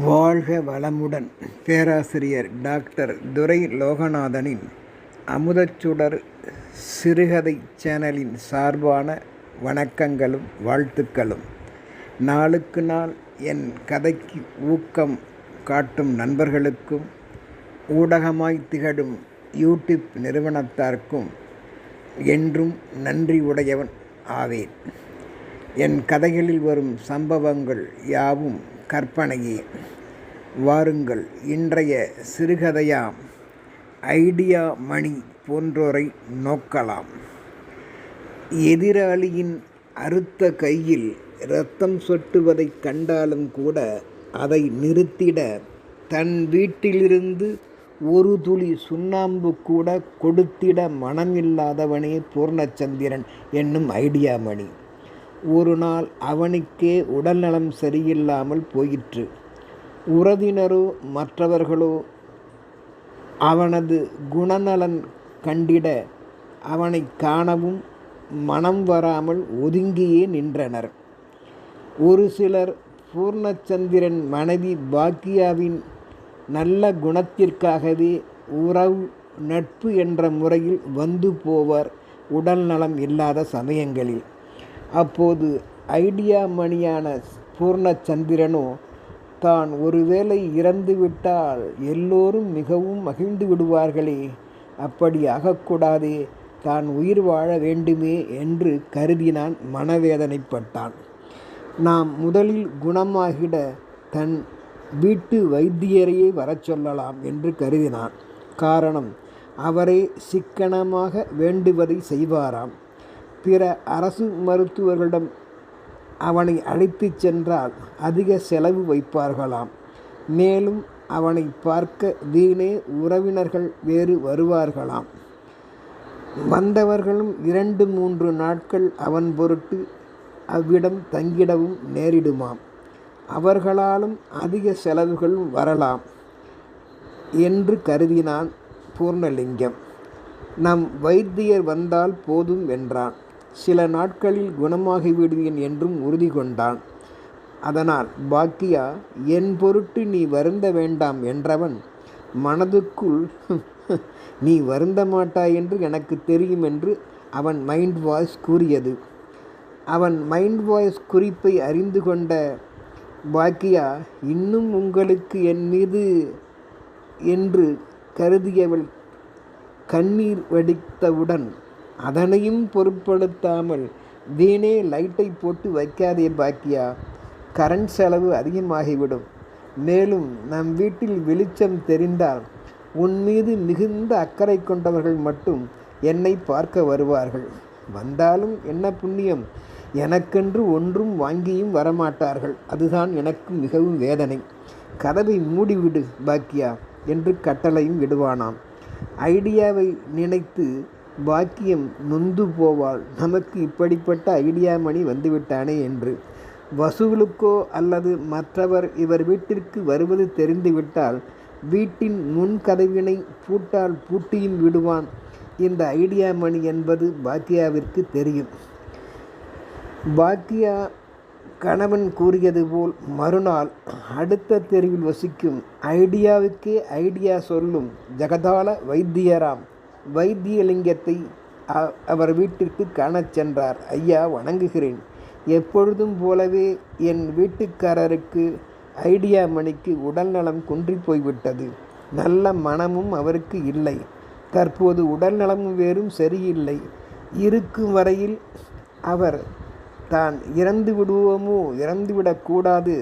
வாழ்க வளமுடன். பேராசிரியர் டாக்டர் துரை லோகநாதனின் அமுதச்சுடர் சிறுகதை சேனலின் சார்பான வணக்கங்களும் வாழ்த்துக்களும். நாளுக்கு நாள் என் கதைக்கு ஊக்கம் காட்டும் நண்பர்களுக்கும் ஊடகமாய் திகழும் யூடியூப் நிறுவனத்தார்க்கும் என்றும் நன்றி உடையவன் ஆவேன். என் கதைகளில் வரும் சம்பவங்கள் யாவும் கற்பனையே. வாருங்கள் இன்றைய சிறுகதையாம் ஐடியா மணி போன்றோரை நோக்கலாம். எதிராளியின் அறுத்த கையில் இரத்தம் சொட்டுவதைக் கண்டாலும் கூட அதை நிறுத்திட தன் வீட்டிலிருந்து ஒரு துளி சுண்ணாம்பு கூட கொடுத்திட மனமில்லாதவனே பூர்ணச்சந்திரன் என்னும் ஐடியா மணி. ஒரு நாள் அவனுக்கே உடல்நலம் சரியில்லாமல் போயிற்று. உறவினரோ மற்றவர்களோ அவனது குணநலன் கண்டிட அவனை காணவும் மனம் வராமல் ஒதுங்கியே நின்றனர். ஒரு சிலர் பூர்ணச்சந்திரன் மனைவி பாக்கியாவின் நல்ல குணத்திற்காகவே உறவு நட்பு என்ற முறையில் வந்து போவர் உடல் நலம் இல்லாத சமயங்களில். அப்போது ஐடியா மணியான பூர்ணச்சந்திரனோ தான் ஒருவேளை இறந்துவிட்டால் எல்லோரும் மிகவும் மகிழ்ந்து விடுவார்களே அப்படி ஆகக்கூடாதே தான் உயிர் வாழ வேண்டுமே என்று கருதினான் மனவேதனைப்பட்டான். நாம் முதலில் குணமாகிட தன் வீட்டு வைத்தியரையே வரச் சொல்லலாம் என்று கருதினான். காரணம் அவரே சிக்கனமாக வேண்டுவதை செய்வாராம். பிற அரசு மருத்துவர்களிடம் அவனை அழைத்துச் சென்றால் அதிக செலவு வைப்பார்களாம். மேலும் அவனை பார்க்க வீணே உறவினர்கள் வேறு வருவார்களாம். வந்தவர்களும் இரண்டு மூன்று நாட்கள் அவன் பொருட்டு அவ்விடம் தங்கிடவும் நேரிடுமாம். அவர்களாலும் அதிக செலவுகளும் வரலாம் என்று கருதினான் பூர்ணலிங்கம். நம் வைத்தியர் வந்தால் போதும் என்றான். சில நாட்களில் குணமாகிவிடுவேன் என்றும் உறுதி கொண்டான் அதனால் பாக்கியா என் பொருட்டு நீ வருந்த வேண்டாம் என்றவன் மனதுக்குள் நீ வருந்த மாட்டாய் என்று எனக்கு தெரியும் என்று அவன் மைண்ட் வாய்ஸ் கூறியது. அவன் மைண்ட் வாய்ஸ் குறிப்பை அறிந்து கொண்ட பாக்கியா இன்னும் உங்களுக்கு என் மீது என்று கருதியவள் கண்ணீர் வடித்தவுடன் அதனையும் பொருட்படுத்தாமல் வீணே லைட்டை போட்டு வைக்காதே பாக்கியா? கரண்ட் செலவு அதிகமாகிவிடும். மேலும் நம் வீட்டில் வெளிச்சம் தெரிந்தால் உன் மீது மிகுந்த அக்கறை கொண்டவர்கள் மட்டும் என்னை பார்க்க வருவார்கள். வந்தாலும் என்ன புண்ணியம்? எனக்கென்று ஒன்றும் வாங்கியும் வரமாட்டார்கள். அதுதான் எனக்கு மிகவும் வேதனை. கதவை மூடிவிடு பாக்கியா என்று கட்டளையும் விடுவானாம். ஐடியாவை நினைத்து பாக்கியம் நொந்து போவாள். நமக்கு இப்படிப்பட்ட ஐடியா மணி வந்துவிட்டானே என்று. வசூலுக்கோ அல்லது மற்றவர் இவர் வீட்டிற்கு வருவது தெரிந்துவிட்டால் வீட்டின் முன் கதவினை பூட்டால் பூட்டியும் விடுவான். இந்த ஐடியா மணி என்பது பாக்கியாவிற்கு தெரியும். பாக்கியா கணவன் கூறியது போல் மறுநாள் அடுத்த தெருவில் வசிக்கும் ஐடியாவுக்கே ஐடியா சொல்லும் ஜெகதால வைத்தியராம். வைத்தியலிங்கத்தை அவர் வீட்டிற்கு காணச் சென்றார். ஐயா வணங்குகிறேன். எப்பொழுதும் போலவே என் வீட்டுக்காரருக்கு ஐடியா மணிக்கு உடல்நலம் குன்றி போய்விட்டது. நல்ல மனமும் அவருக்கு இல்லை. தற்போது உடல் நலமும் வேறும் சரியில்லை. இருக்கும் வரையில் அவர் தான் இறந்து விடுவோமோ? இறந்துவிடக்கூடாது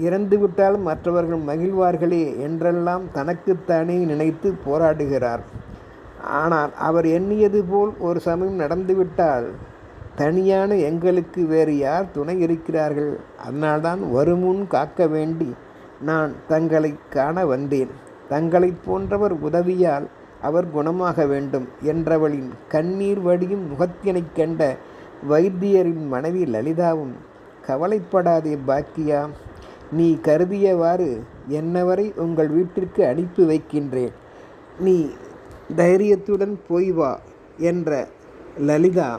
இறந்துவிட்டால் மற்றவர்கள் மகிழ்வார்களே என்றெல்லாம் தனக்குத்தானே நினைத்து போராடுகிறார். ஆனால் அவர் எண்ணியது போல் ஒரு சமயம் நடந்துவிட்டால் தனியான எங்களுக்கு வேறு யார் துணை இருக்கிறார்கள்? அதனால்தான் வருமுன் காக்க வேண்டி நான் தங்களை காண வந்தேன். தங்களை போன்றவர் உதவியால் அவர் குணமாக வேண்டும் என்றவளின் கண்ணீர் வடியும் முகத்தினைக் கண்ட வைத்தியரின் மனைவி லலிதாவும் கவலைப்படாதே பாக்கியா நீ கருதியவாறு என்னவரை உங்கள் வீட்டிற்கு அனுப்பி வைக்கின்றேன். நீ தைரியத்துடன் போய் வா என்ற லலிதா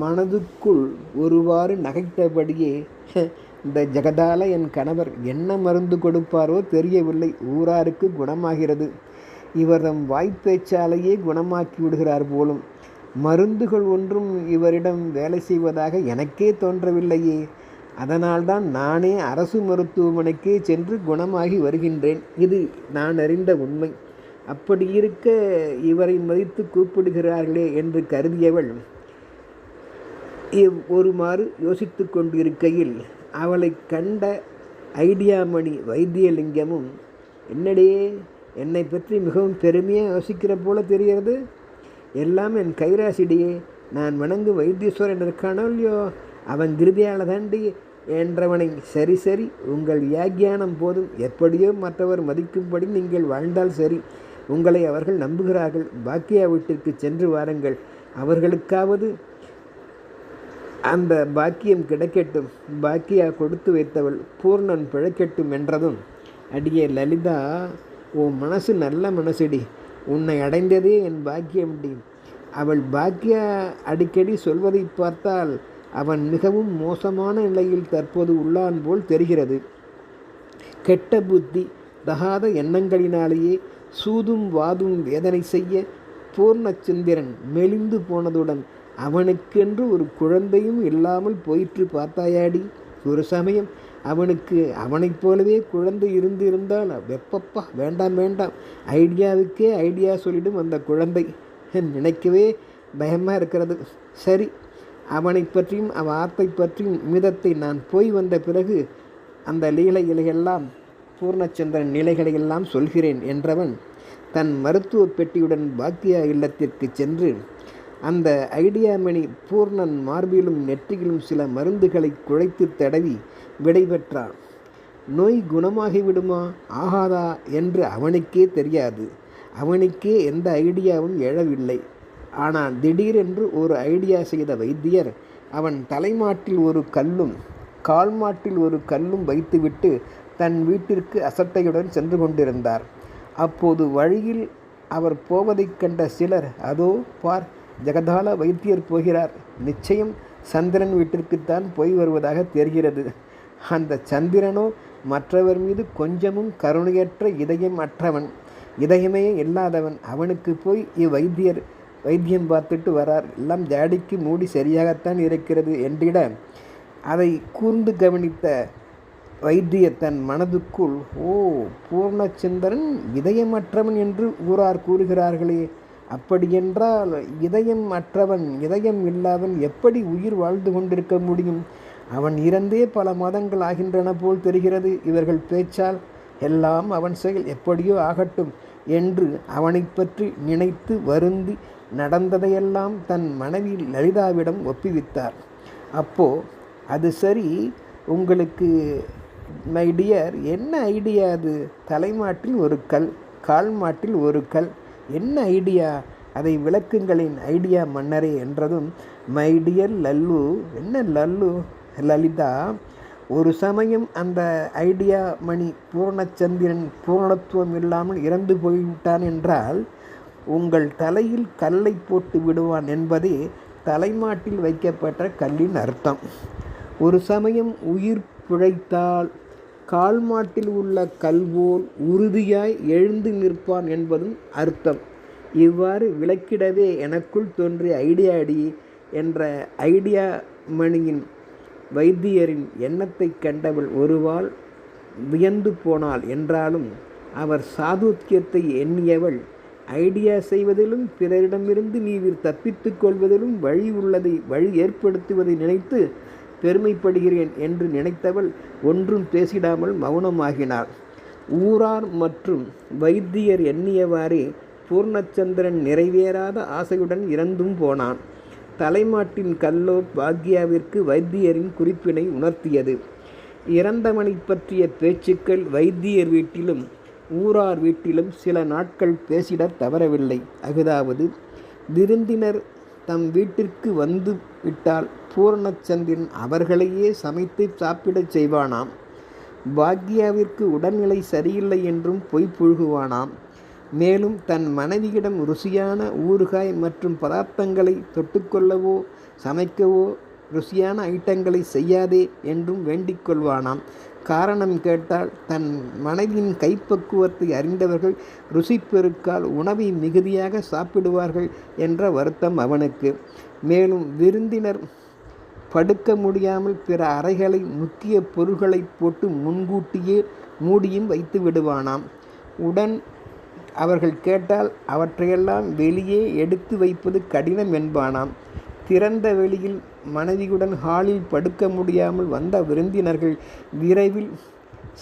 மனதுக்குள் ஒருவாறு நகைத்தபடியே இந்த ஜெகதால என் கணவர் என்ன மருந்து கொடுப்பாரோ தெரியவில்லை. ஊராருக்கு குணமாகிறது. இவர் தம் வாய்ப்பேச்சாலேயே குணமாக்கி விடுகிறார் போலும். மருந்துகள் ஒன்றும் இவரிடம் வேலை செய்வதாக எனக்கே தோன்றவில்லையே. அதனால்தான் நானே அரசு மருத்துவமனைக்கே சென்று குணமாகி வருகின்றேன். இது நான் அறிந்த உண்மை. அப்படி இருக்க இவரை மதித்து கூப்பிடுகிறார்களே என்று கருதியவள் இவ் ஒருமாறு யோசித்து கொண்டிருக்கையில் அவளை கண்ட ஐடியாமணி வைத்தியலிங்கமும் என்னடே என்னை பற்றி மிகவும் பெருமையாக யோசிக்கிற போல தெரிகிறது. எல்லாம் என் கைராசிடியே நான் வணங்கும் வைத்தீஸ்வரன் இருக்கானோ இல்லையோ? அவன் கிருதியால தாண்டி என்றவனை சரி சரி உங்கள் வியாக்கியானம் போதும். எப்படியோ மற்றவர் மதிக்கும்படி நீங்கள் வாழ்ந்தால் சரி. உங்களை அவர்கள் நம்புகிறார்கள். பாக்கியா வீட்டிற்கு சென்று வாருங்கள். அவர்களுக்காவது அந்த பாக்கியம் கிடைக்கட்டும். பாக்கியா கொடுத்து வைத்தவள் பூர்ணன் பிழைக்கட்டும் என்றதும் அடியே லலிதா உன் மனசு நல்ல மனசுடி. உன்னை அடைந்ததே என் பாக்கியம்டி அவள் பாக்கியா அடிக்கடி சொல்வதை பார்த்தால் அவன் மிகவும் மோசமான நிலையில் தற்போது உள்ளான் போல் தெரிகிறது. கெட்ட புத்தி தகாத எண்ணங்களினாலேயே சூதும் வாதும் வேதனை செய்ய பூர்ணச்சந்திரன் மெலிந்து போனதுடன் அவனுக்கென்று ஒரு குழந்தையும் இல்லாமல் போயிற்று பார்த்தாயாடி. ஒரு சமயம் அவனுக்கு அவனைப் போலவே குழந்தை இருந்திருந்தால் வெப்பப்பா வேண்டாம் வேண்டாம் ஐடியாவுக்கே ஐடியா சொல்லிடும் அந்த குழந்தை. நினைக்கவே பயமாக இருக்கிறது. சரி அவனை பற்றியும் அவ ஆத்தை பற்றியும் மிதத்தை நான் போய் வந்த பிறகு அந்த லீலைகளையெல்லாம் பூர்ணச்சந்திரன் நிலைகளையெல்லாம் சொல்கிறேன் என்றவன் தன் மருத்துவ பெட்டியுடன் பாக்கியா இல்லத்திற்கு சென்று அந்த ஐடியாமணி பூர்ணன் மார்பிலும் நெற்றியிலும் சில மருந்துகளை குழைத்து தடவி விடைபெற்றான் நோய் குணமாகிவிடுமா? ஆகாதா என்று அவனுக்கே தெரியாது. அவனுக்கே எந்த ஐடியாவும் எழவில்லை. ஆனால் திடீரென்று ஒரு ஐடியா செய்த வைத்தியர் அவன் தலைமாட்டில் ஒரு கல்லும் கால்மாட்டில் ஒரு கல்லும் வைத்துவிட்டு தன் வீட்டிற்கு அசட்டையுடன் சென்று கொண்டிருந்தார். அப்போது வழியில் அவர் போவதைக் கண்ட சிலர் அதோ பார் ஜெகதால வைத்தியர் போகிறார். நிச்சயம் சந்திரன் வீட்டிற்குத்தான் போய் வருவதாக தெரிகிறது. அந்த சந்திரனோ மற்றவர் மீது கொஞ்சமும் கருணையற்ற இதயம் அற்றவன். இதயமே இல்லாதவன். அவனுக்கு போய் இவ்வைத்தியர் வைத்தியம் பார்த்துட்டு வரார். எல்லாம் ஜாடிக்கு மூடி சரியாகத்தான் இருக்கிறது என்றிட அதை கூர்ந்து கவனித்த வைத்திய தன் மனதுக்குள் ஓ பூர்ணச்சந்திரன் இதயமற்றவன் என்று ஊரார் கூறுகிறார்களே அப்படியென்றால் இதயம் அற்றவன் இதயம் இல்லாதவன் எப்படி உயிர் வாழ்ந்து கொண்டிருக்க முடியும்? அவன் இறந்தே பல மாதங்கள் ஆகின்றன போல் தெரிகிறது. இவர்கள் பேச்சால் எல்லாம் அவன் செயல் எப்படியோ ஆகட்டும் என்று அவனை பற்றி நினைத்து வருந்தி நடந்ததையெல்லாம் தன் மனைவி லலிதாவிடம் ஒப்புவித்தார். அப்போ அது சரி. உங்களுக்கு மை டியர் என்ன ஐடியா அது? தலைமாட்டில் ஒரு கல் கால் மாட்டில் ஒரு கல். என்ன ஐடியா? அதை விளக்குங்களின் ஐடியா மன்னரே என்றதும் மை டியர் லல்லு. என்ன லல்லு? லலிதா ஒரு சமயம் அந்த ஐடியா மணி பூர்ணச்சந்திரன் பூரணத்துவம் இல்லாமல் இறந்து போய்விட்டான் என்றால் உங்கள் தலையில் கல்லை போட்டு விடுவான் என்பதே தலைமாட்டில் வைக்கப்பட்ட கல்லின் அர்த்தம். ஒரு சமயம் உயிர் பிழைத்தால் கால்மாட்டில் உள்ள கல்போல் உறுதியாய் எழுந்து நிற்பான் என்பதும் அர்த்தம். இவ்வாறு விளக்கிடவே எனக்குள் தோன்றிய ஐடியா அடி என்ற ஐடியா மணியின் வைத்தியரின் எண்ணத்தை கண்டவள் ஒருவாள் வியந்து போனாள் என்றாலும் அவர் சாதுக்கியத்தை எண்ணியவள் ஐடியா செய்வதிலும் பிறரிடமிருந்து நீவிர் தப்பித்துக் கொள்வதிலும் வழி உள்ளதை வழி ஏற்படுத்துவதை நினைத்து பெருமைப்படுகிறேன் என்று நினைத்தவள் ஒன்றும் பேசிடாமல் மௌனமாகினாள். ஊரார் மற்றும் வைத்தியர் எண்ணியவாறே பூர்ணச்சந்திரன் நிறைவேறாத ஆசையுடன் இறந்தும் போனான். தலைமாட்டின் கல்லோ பாக்யாவிற்கு வைத்தியரின் குறிப்பினை உணர்த்தியது. இறந்தவனை பற்றிய பேச்சுக்கள் வைத்தியர் வீட்டிலும் ஊரார் வீட்டிலும் சில நாட்கள் பேசிடத் தவறவில்லை. அகதாவது விருந்தினர் தம் வீட்டிற்கு வந்து விட்டால் பூர்ணச்சந்திரன் அவர்களையே சமைத்து சாப்பிடச் செய்வானாம். பாக்யாவிற்கு உடல்நிலை சரியில்லை என்றும் பொய் புழுகுவானாம். மேலும் தன் மனைவியிடம் ருசியான ஊறுகாய் மற்றும் பதார்த்தங்களை தொட்டுக்கொள்ளவோ சமைக்கவோ ருசியான ஐட்டங்களை செய்யாதே என்றும் வேண்டிக் கொள்வானாம். காரணம் கேட்டால் தன் மனைவியின் கைப்பக்குவத்தை அறிந்தவர்கள் ருசிப்பெருக்கால் உணவை மிகுதியாக சாப்பிடுவார்கள் என்ற வருத்தம் அவனுக்கு. மேலும் விருந்தினர் படுக்க முடியாமல் பிற அறைகளை முக்கிய பொருள்களை போட்டு முன்கூட்டியே மூடியும் வைத்து விடுவானாம். உடன் அவர்கள் கேட்டால் அவற்றையெல்லாம் வெளியே எடுத்து வைப்பது கடினம் என்பானாம். திறந்த வெளியில் மனைவியுடன் ஹாலில் படுக்க முடியாமல் வந்த விருந்தினர்கள் விரைவில்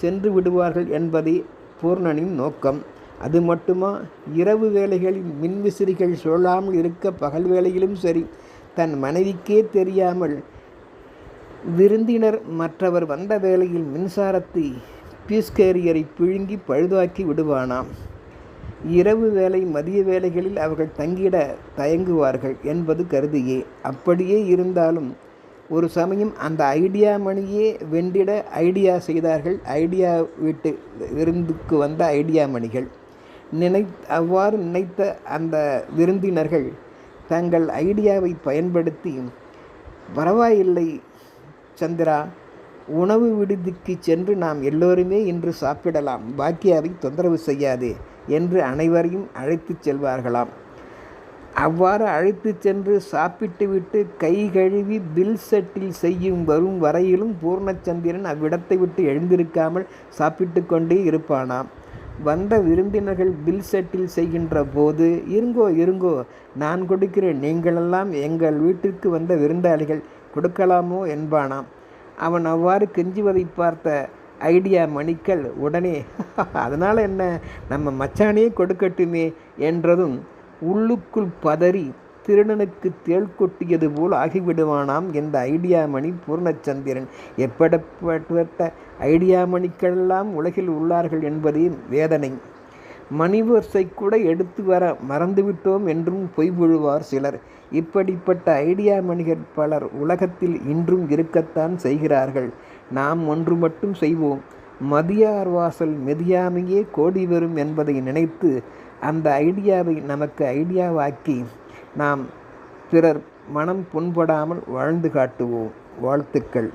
சென்று விடுவார்கள் என்பதே பூர்ணனின் நோக்கம். அது மட்டுமா? இரவு வேளைகளில் மின்விசிறிகள் சொல்லாமல் இருக்க பகல் வேளையிலும் சரி. தன் மனைவிக்கே தெரியாமல் விருந்தினர் மற்றவர் வந்த வேளையில் மின்சாரத்தை பீஸ்கேரியரை பிழுங்கி பழுதாக்கி விடுவானாம். இரவு வேலை மதிய வேலைகளில் அவர்கள் தங்கிட தயங்குவார்கள் என்பது கருதியே. அப்படியே இருந்தாலும் ஒரு சமயம் அந்த ஐடியா மணியே வெண்டிட ஐடியா செய்தார்கள். ஐடியா வீட்டு விருந்துக்கு வந்த ஐடியா மணிகள். நினை அவ்வாறு நினைத்த அந்த விருந்தினர்கள் தங்கள் ஐடியாவை பயன்படுத்தி பரவாயில்லை சந்திரா உணவு விடுதிக்கு சென்று நாம் எல்லோருமே இன்று சாப்பிடலாம். பாக்கியாவை தொந்தரவு செய்யாதே என்று அனைவரையும் அழைத்துச் செல்வார்களாம். அவ்வாறு அழைத்து சென்று சாப்பிட்டுவிட்டு கை கழுவி பில் செட்டில் செய்யும் வரும் வரையிலும் பூர்ணச்சந்திரன் அவ்விடத்தை விட்டு எழுந்திருக்காமல் சாப்பிட்டு கொண்டே இருப்பானாம். வந்த விருந்தினர்கள் பில் செட்டில் செய்கின்ற போது இருங்கோ இருங்கோ நான் கொடுக்கிறேன். நீங்களெல்லாம் எங்கள் வீட்டிற்கு வந்த விருந்தாளிகள் கொடுக்கலாமோ? என்பானாம். அவன் அவ்வாறு கெஞ்சுவதை பார்த்த ஐடியா மணிக்கள் உடனே அதனால் என்ன? நம்ம மச்சானே கொடுக்கட்டுமே என்றதும் உள்ளுக்குள் பதறி திருடனுக்கு தேள் கொட்டியது போல் ஆகிவிடுவானாம் இந்த ஐடியா மணி பூர்ணச்சந்திரன். எப்படப்பட்ட ஐடியா மணிக்கெல்லாம் உலகில் உள்ளார்கள் என்பதே வேதனை. மணிவர்ஸை கூட எடுத்து வர மறந்துவிட்டோம் என்றும் பொய்பொழுவார் சிலர். இப்படிப்பட்ட ஐடியா மணிகர் பலர் உலகத்தில் இன்றும் இருக்கத்தான் செய்கிறார்கள். நாம் ஒன்று மட்டும் செய்வோம். மதியார் வாசல் மெதியாமையே கோடி வரும் என்பதை நினைத்து அந்த ஐடியாவை நமக்கு ஐடியாவாக்கி நாம் பிறர் மனம் புண்படாமல் வாழ்ந்து காட்டுவோம். வாழ்த்துக்கள்.